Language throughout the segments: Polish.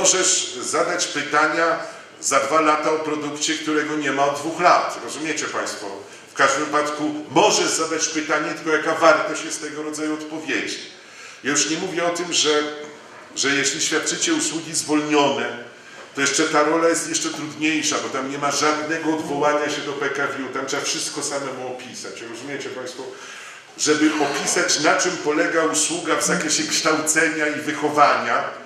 możesz zadać pytania za dwa lata o produkcie, którego nie ma od dwóch lat. Rozumiecie Państwo? W każdym wypadku możesz zadać pytanie, tylko jaka wartość jest tego rodzaju odpowiedzi. Ja już nie mówię o tym, że, że jeśli świadczycie usługi zwolnione, to jeszcze ta rola jest jeszcze trudniejsza, bo tam nie ma żadnego odwołania się do PKW, tam trzeba wszystko samemu opisać. Rozumiecie Państwo? Żeby opisać, na czym polega usługa w zakresie kształcenia i wychowania,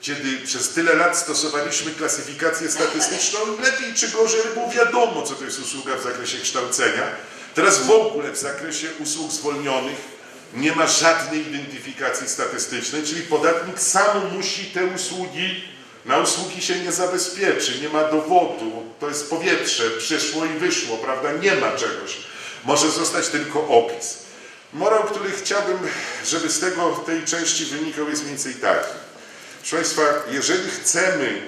kiedy przez tyle lat stosowaliśmy klasyfikację statystyczną, lepiej czy gorzej, było wiadomo, co to jest usługa w zakresie kształcenia. Teraz w ogóle w zakresie usług zwolnionych nie ma żadnej identyfikacji statystycznej, czyli podatnik sam musi te usługi, na usługi się nie zabezpieczy, nie ma dowodu, to jest powietrze, przyszło i wyszło, prawda? Nie ma czegoś. Może zostać tylko opis. Morał, który chciałbym, żeby z tego, tej części wynikał, jest mniej więcej taki. Proszę Państwa, jeżeli chcemy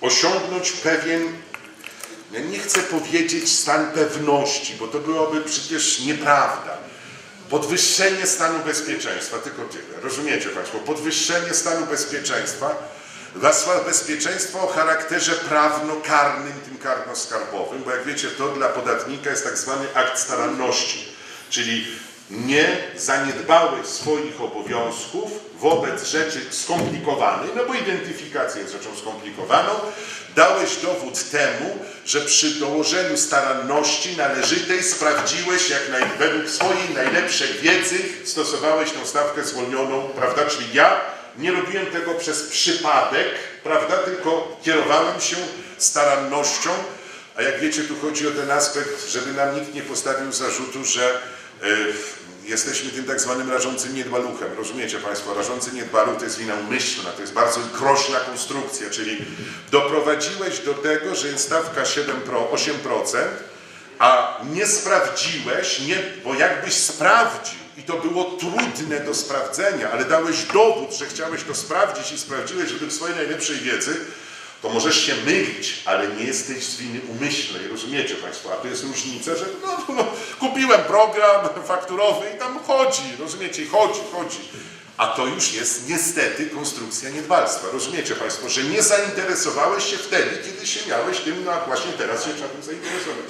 osiągnąć pewien, ja nie chcę powiedzieć stan pewności, bo to byłoby przecież nieprawda. Podwyższenie stanu bezpieczeństwa, tylko tyle. Rozumiecie Państwo? Podwyższenie stanu bezpieczeństwa, zwłaszcza bezpieczeństwa o charakterze prawnokarnym, tym karnoskarbowym, bo jak wiecie, to dla podatnika jest tak zwany akt staranności, czyli nie zaniedbałeś swoich obowiązków wobec rzeczy skomplikowanej, no bo identyfikacja jest rzeczą skomplikowaną, dałeś dowód temu, że przy dołożeniu staranności należytej sprawdziłeś, jak naj, według swojej najlepszej wiedzy stosowałeś tą stawkę zwolnioną, prawda? Czyli ja nie robiłem tego przez przypadek, prawda? Tylko kierowałem się starannością, a jak wiecie, tu chodzi o ten aspekt, żeby nam nikt nie postawił zarzutu, że e, jesteśmy tym tak zwanym rażącym niedbaluchem. Rozumiecie Państwo? Rażący niedbaluch to jest wina umyślna, to jest bardzo groźna konstrukcja, czyli doprowadziłeś do tego, że jest stawka 7 pro, 8%, a nie sprawdziłeś, nie, bo jakbyś sprawdził i to było trudne do sprawdzenia, ale dałeś dowód, że chciałeś to sprawdzić i sprawdziłeś według swojej najlepszej wiedzy, to możesz się mylić, ale nie jesteś z winy umyślnej, rozumiecie Państwo? A to jest różnica, że no, no, kupiłem program fakturowy i tam chodzi, rozumiecie? Chodzi, chodzi. A to już jest niestety konstrukcja niedbalstwa. Rozumiecie Państwo, że nie zainteresowałeś się wtedy, kiedy się miałeś tym, no a właśnie teraz się trzeba tym zainteresować.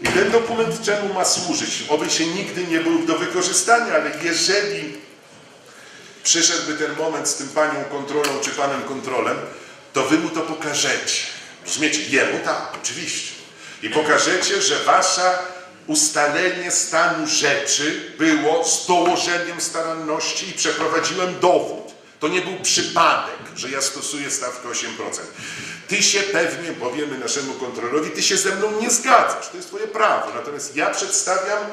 I ten dokument czemu ma służyć? Oby się nigdy nie był do wykorzystania, ale jeżeli przyszedłby ten moment z tym panią kontrolą czy panem kontrolem, to wy mu to pokażecie. Rozumiecie? Jemu tak, oczywiście. I pokażecie, że wasza ustalenie stanu rzeczy było z dołożeniem staranności i przeprowadziłem dowód. To nie był przypadek, że ja stosuję stawkę 8%. Ty się pewnie, powiemy naszemu kontrolerowi, ty się ze mną nie zgadzasz. To jest twoje prawo. Natomiast ja przedstawiam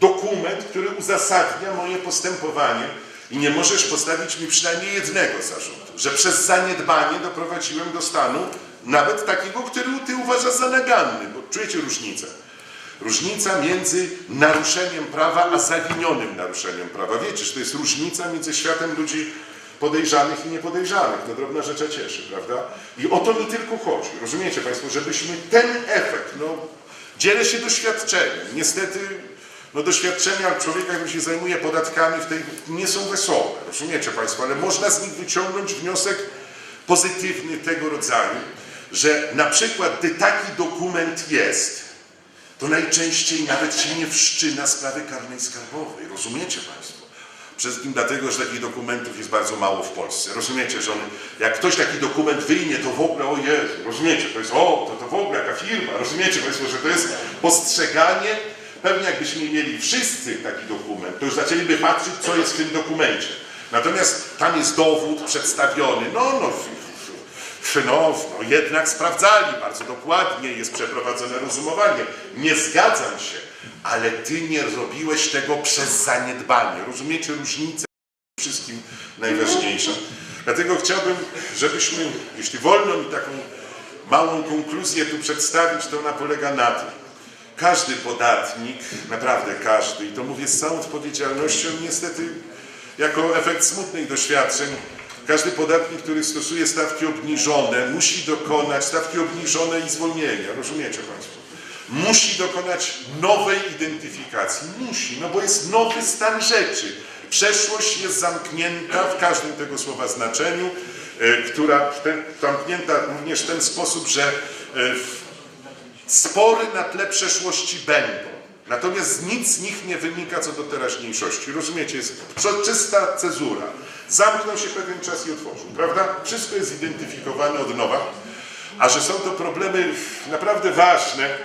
dokument, który uzasadnia moje postępowanie i nie możesz postawić mi przynajmniej jednego zarzutu, że przez zaniedbanie doprowadziłem do stanu nawet takiego, który ty uważasz za naganny, bo czujecie różnicę. Różnica między naruszeniem prawa, a zawinionym naruszeniem prawa. Wiecie, że to jest różnica między światem ludzi podejrzanych i niepodejrzanych. No drobna rzecz cieszy, prawda? I o to mi tylko chodzi. Rozumiecie Państwo, żebyśmy ten efekt, no dzielę się doświadczeniem. Niestety no doświadczenia człowieka, który się zajmuje podatkami w tej nie są wesołe, rozumiecie Państwo, ale można z nich wyciągnąć wniosek pozytywny tego rodzaju, że na przykład gdy taki dokument jest, to najczęściej nawet się nie wszczyna sprawy karnej skarbowej, rozumiecie Państwo? Przede wszystkim dlatego, że takich dokumentów jest bardzo mało w Polsce. Rozumiecie, że on, jak ktoś taki dokument wyjmie, to w ogóle, o Jezu, rozumiecie, to jest, o, to, to w ogóle jaka firma, rozumiecie Państwo, że to jest postrzeganie, pewnie jakbyśmy mieli wszyscy taki dokument, to już zaczęliby patrzeć, co jest w tym dokumencie. Natomiast tam jest dowód przedstawiony, no, no, no, no jednak sprawdzali bardzo dokładnie, jest przeprowadzone rozumowanie. Nie zgadzam się, ale ty nie robiłeś tego przez zaniedbanie. Rozumiecie różnicę? Wszystkim najważniejsza. Dlatego chciałbym, żebyśmy, jeśli wolno mi taką małą konkluzję tu przedstawić, to ona polega na tym. Każdy podatnik, naprawdę każdy, i to mówię z całą odpowiedzialnością, niestety jako efekt smutnych doświadczeń, każdy podatnik, który stosuje stawki obniżone, musi dokonać stawki obniżone i zwolnienia. Rozumiecie Państwo? Musi dokonać nowej identyfikacji. Musi, no bo jest nowy stan rzeczy. Przeszłość jest zamknięta w każdym tego słowa znaczeniu e, która zamknięta również w ten sposób, że e, w- spory na tle przeszłości będą. Natomiast nic z nich nie wynika co do teraźniejszości. Rozumiecie? Jest czysta cezura. Zamknął się pewien czas i otworzył, prawda? Wszystko jest zidentyfikowane od nowa. A że są to problemy naprawdę ważne,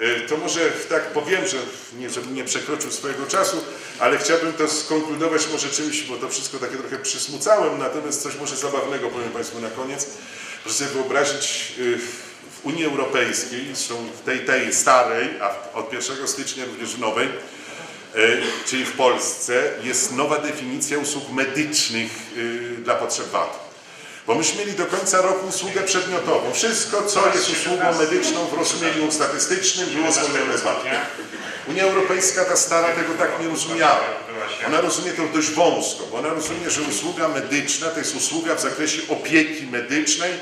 y, to może tak powiem, że nie, żebym nie przekroczył swojego czasu, ale chciałbym to skonkludować może czymś, bo to wszystko takie trochę przysmucałem, natomiast coś może zabawnego powiem Państwu na koniec. Proszę sobie wyobrazić, y, w Unii Europejskiej, zresztą w tej, tej starej, a od 1 stycznia również nowej, y, czyli w Polsce, jest nowa definicja usług medycznych y, dla potrzeb VAT. Bo myśmy mieli do końca roku usługę przedmiotową. Wszystko, co jest usługą medyczną w rozumieniu statystycznym, było zwolnione z VAT. Unia Europejska, ta stara, tego tak nie rozumiała. Ona rozumie to dość wąsko, bo ona rozumie, że usługa medyczna to jest usługa w zakresie opieki medycznej,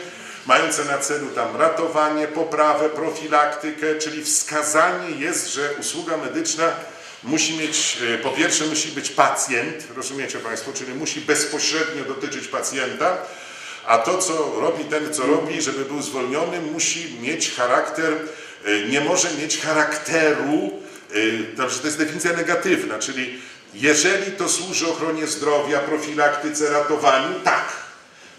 mająca na celu tam ratowanie, poprawę, profilaktykę, czyli wskazanie jest, że usługa medyczna musi mieć, e, po pierwsze musi być pacjent, rozumiecie Państwo, czyli musi bezpośrednio dotyczyć pacjenta, a to, co robi ten, co robi, żeby był zwolniony, musi mieć charakter, y, nie może mieć charakteru, to to jest definicja negatywna, czyli jeżeli to służy ochronie zdrowia, profilaktyce, ratowaniu, tak.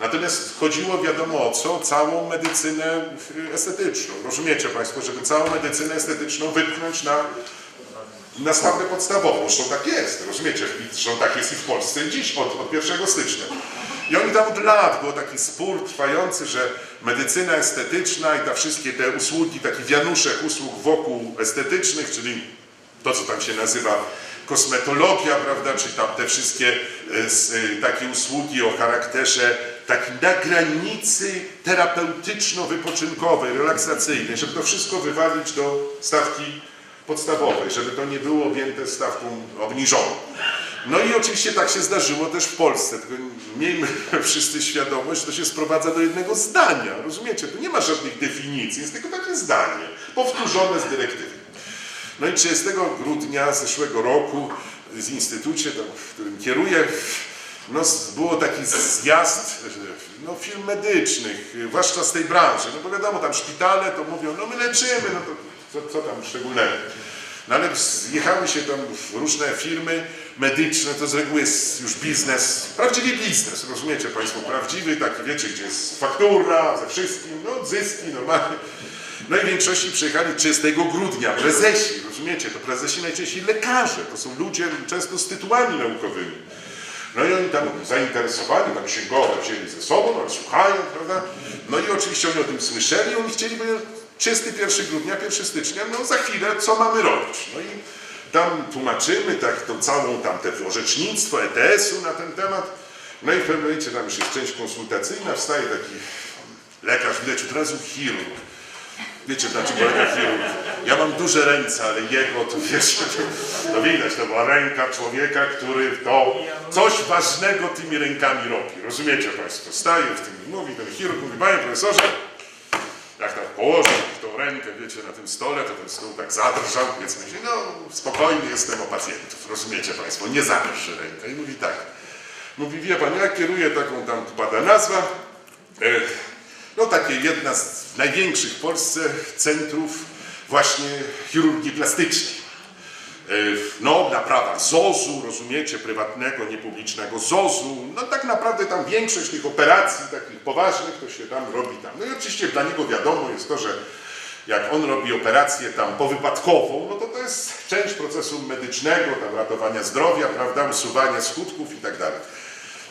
Natomiast chodziło wiadomo o co, całą medycynę y, estetyczną. Rozumiecie Państwo, żeby całą medycynę estetyczną wypchnąć na na stawkę podstawową. Zresztą tak jest, rozumiecie? Zresztą tak jest i w Polsce dziś, od, od 1 stycznia. I oni tam od lat, był taki spór trwający, że medycyna estetyczna i ta wszystkie te usługi, taki wianuszek usług wokół estetycznych, czyli to, co tam się nazywa kosmetologia, prawda, czy tam te wszystkie e, e, takie usługi o charakterze takim na granicy terapeutyczno-wypoczynkowej, relaksacyjnej, żeby to wszystko wywalić do stawki podstawowej, żeby to nie było objęte stawką obniżoną. No i oczywiście tak się zdarzyło też w Polsce, tylko miejmy wszyscy świadomość, to się sprowadza do jednego zdania, rozumiecie? Tu nie ma żadnych definicji, jest tylko takie zdanie, powtórzone z dyrektywy. No i 30 grudnia zeszłego roku z instytucie, w którym kieruję, no, było taki zjazd no, firm medycznych, zwłaszcza z tej branży. No bo wiadomo, tam szpitale to mówią, no my leczymy, no to co, co tam szczególnego. No ale zjechały się tam różne firmy medyczne, to z reguły jest już biznes, prawdziwy biznes, rozumiecie Państwo, prawdziwy, taki wiecie, gdzie jest faktura ze wszystkim, no zyski normalnie. No i większości przyjechali 30 grudnia, prezesi, rozumiecie, to prezesi najczęściej lekarze, to są ludzie często z tytułami naukowymi. No i oni tam zainteresowani, tam księgowe wzięli ze sobą, no, słuchają, prawda? No i oczywiście oni o tym słyszeli, oni chcieli, bo 31 grudnia, 1 stycznia, no za chwilę, co mamy robić? No i tam tłumaczymy tak to całą tam te orzecznictwo ETS-u na ten temat. No i w pewnym momencie tam już jest część konsultacyjna, wstaje taki lekarz, widać od razu chirurg. Wiecie, na czym polega chirurg? Ja mam duże ręce, ale jego to wiesz, to widać, to była ręka człowieka, który to coś ważnego tymi rękami robi. Rozumiecie Państwo? Staje w tym i mówi, ten chirurg mówi, panie profesorze, jak tak położył tą rękę, wiecie, na tym stole, to ten stół tak zadrżał, więc myśli, no spokojny jestem o pacjentów, rozumiecie Państwo, nie zadrży rękę. I mówi tak, mówi, wie Pan, ja kieruję taką, tam pada nazwa, e, no takie jedna z największych w Polsce centrów właśnie chirurgii plastycznej. E, No, na prawach ZOZ-u, rozumiecie, prywatnego, niepublicznego ZOZ-u. No tak naprawdę tam większość tych operacji takich poważnych to się tam robi tam. No i oczywiście dla niego wiadomo jest to, że jak on robi operację tam powypadkową, no to to jest część procesu medycznego, tam ratowania zdrowia, prawda, usuwania skutków i tak dalej.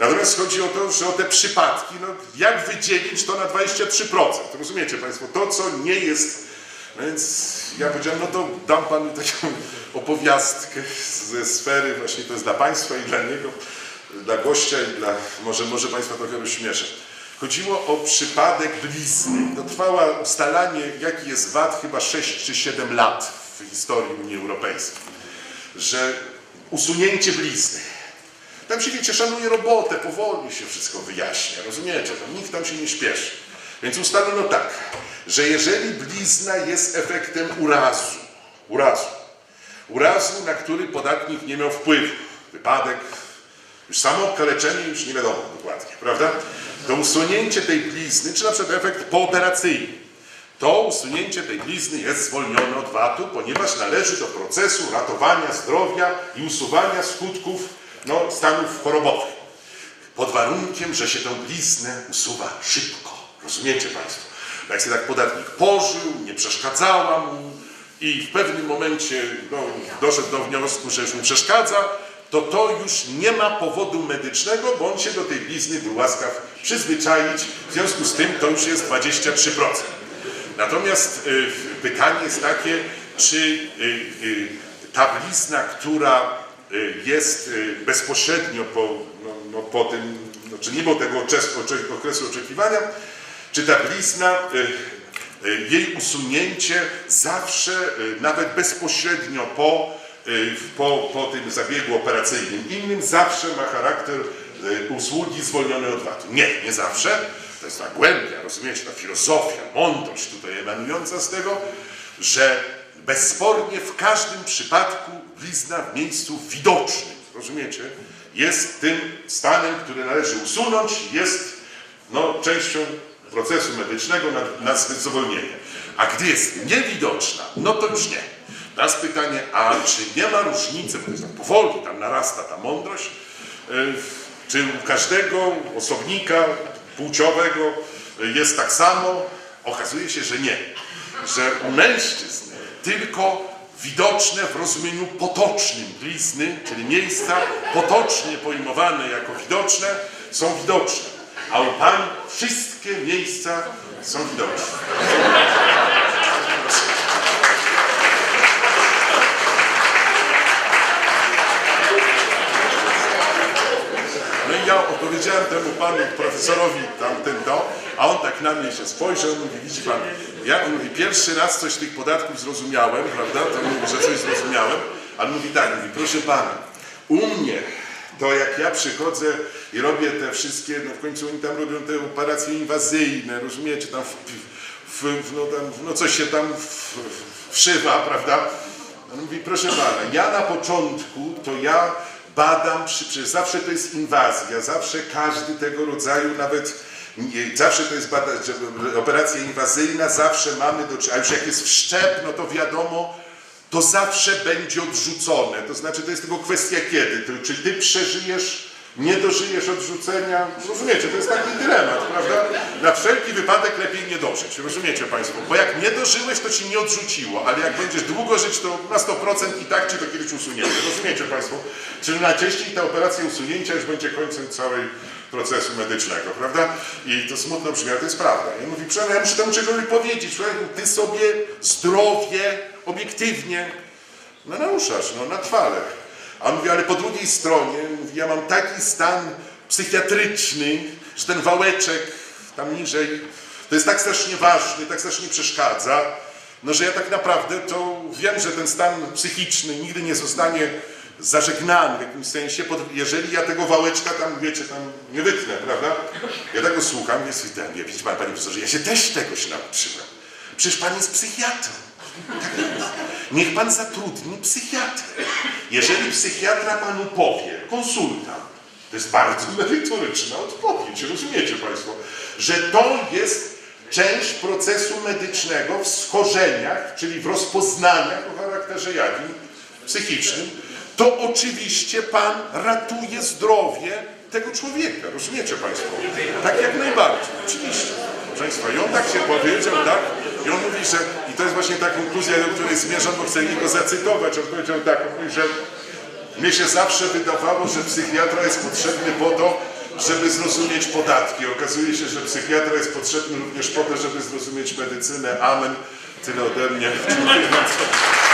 Natomiast chodzi o to, że o te przypadki, no jak wydzielić to na 23%? Rozumiecie Państwo? To, co nie jest no więc ja powiedziałem, no to dam panu taką opowiastkę ze sfery, właśnie to jest dla państwa i dla niego, dla gościa i dla, może, może państwa trochę rozśmieszę. Chodziło o przypadek blizny. To trwało ustalanie, jaki jest VAT, chyba 6 czy 7 lat w historii Unii Europejskiej. Że usunięcie blizny. Tam się, wiecie, szanuje robotę, powoli się wszystko wyjaśnia, rozumiecie? Tam nikt tam się nie śpieszy. Więc ustalono tak, że jeżeli blizna jest efektem urazu, urazu, urazu, na który podatnik nie miał wpływu, wypadek, już samo okaleczenie już nie wiadomo dokładnie, prawda? to usunięcie tej blizny, czy na przykład efekt pooperacyjny, to usunięcie tej blizny jest zwolnione od VAT-u, ponieważ należy do procesu ratowania zdrowia i usuwania skutków no, stanów chorobowych. Pod warunkiem, że się tę bliznę usuwa szybko. Rozumiecie Państwo? Jak się tak podatnik pożył, nie przeszkadzała mu i w pewnym momencie no, doszedł do wniosku, że już mu przeszkadza, to to już nie ma powodu medycznego, bo on się do tej blizny był łaskaw przyzwyczaić. W związku z tym to już jest 23%. Natomiast y, pytanie jest takie, czy y, y, ta blizna, która jest y, bezpośrednio po, no, no, po tym, no, czy nie było tego okresu oczekiwania, czy ta blizna, y, y, jej usunięcie zawsze, y, nawet bezpośrednio po, y, po, po tym zabiegu operacyjnym innym, zawsze ma charakter y, usługi zwolnionej od VAT-u. Nie, nie zawsze. To jest ta głębia, rozumiecie, ta filozofia, mądrość tutaj emanująca z tego, że bezspornie w każdym przypadku blizna w miejscu widocznym, rozumiecie, jest tym stanem, który należy usunąć, jest no, częścią procesu medycznego na, na zwolnienie. A gdy jest niewidoczna, no to już nie. Teraz pytanie, a czy nie ma różnicy, bo to jest tak powoli, tam narasta ta mądrość, y, czy u każdego osobnika płciowego y, jest tak samo? Okazuje się, że nie. Że u mężczyzn tylko widoczne w rozumieniu potocznym blizny, czyli miejsca potocznie pojmowane jako widoczne, są widoczne. A u pań wszystkie miejsca są widoczne. Opowiedziałem temu panu profesorowi tamten to, a on tak na mnie się spojrzał, mówi, widzi pan, ja mówi, pierwszy raz coś tych podatków zrozumiałem, prawda, to mówi, że coś zrozumiałem, ale mówi tak, mówi, proszę pana, u mnie to jak ja przychodzę i robię te wszystkie, no w końcu oni tam robią te operacje inwazyjne, rozumiecie, tam w, w, w, no, tam, no coś się tam wszywa, prawda, on mówi, proszę pana, ja na początku to ja badam, przecież zawsze to jest inwazja, zawsze każdy tego rodzaju, nawet zawsze to jest bada, operacja inwazyjna, zawsze mamy do a już jak jest wszczep, no to wiadomo, to zawsze będzie odrzucone. To znaczy, to jest tylko kwestia kiedy. Czy ty przeżyjesz, nie dożyjesz odrzucenia? Rozumiecie, to jest taki dylemat, prawda? Na wszelki wypadek lepiej nie dożyć, rozumiecie Państwo? Bo jak nie dożyłeś, to ci nie odrzuciło, ale jak będziesz długo żyć, to na 100% i tak ci to kiedyś usunięcie. Rozumiecie Państwo? Czyli najczęściej ta operacja usunięcia już będzie końcem całej procesu medycznego, prawda? I to smutno brzmi, ale to jest prawda. Ja mówi, Przemo, ja muszę temu czegoś powiedzieć. Człowieku, ty sobie zdrowie, obiektywnie, no no na trwale. A on mówi, ale po drugiej stronie, mówi, ja mam taki stan psychiatryczny, że ten wałeczek tam niżej, to jest tak strasznie ważny, tak strasznie przeszkadza, no że ja tak naprawdę to wiem, że ten stan psychiczny nigdy nie zostanie zażegnany w jakimś sensie, jeżeli ja tego wałeczka tam, wiecie, tam nie wytnę, prawda? Ja tego słucham, jest i ten, widzi pan, panie profesorze, ja się też tegoś nauczyłem. Przecież pan jest psychiatrą. Tak. Niech pan zatrudni psychiatrę. Jeżeli psychiatra panu powie, konsultant, to jest bardzo merytoryczna odpowiedź, rozumiecie państwo, że to jest część procesu medycznego w schorzeniach, czyli w rozpoznaniach o charakterze jakim psychicznym, to oczywiście pan ratuje zdrowie tego człowieka, rozumiecie państwo? Tak jak najbardziej, oczywiście. Proszę Państwa, i on tak się powiedział, tak? I on mówi, że, i to jest właśnie ta konkluzja, do której zmierzam, bo chcę go zacytować. On powiedział tak, on mówi, że mnie się zawsze wydawało, że psychiatra jest potrzebny po to, żeby zrozumieć podatki. Okazuje się, że psychiatra jest potrzebny również po to, żeby zrozumieć medycynę. Amen. Tyle ode mnie. Dziękuję bardzo.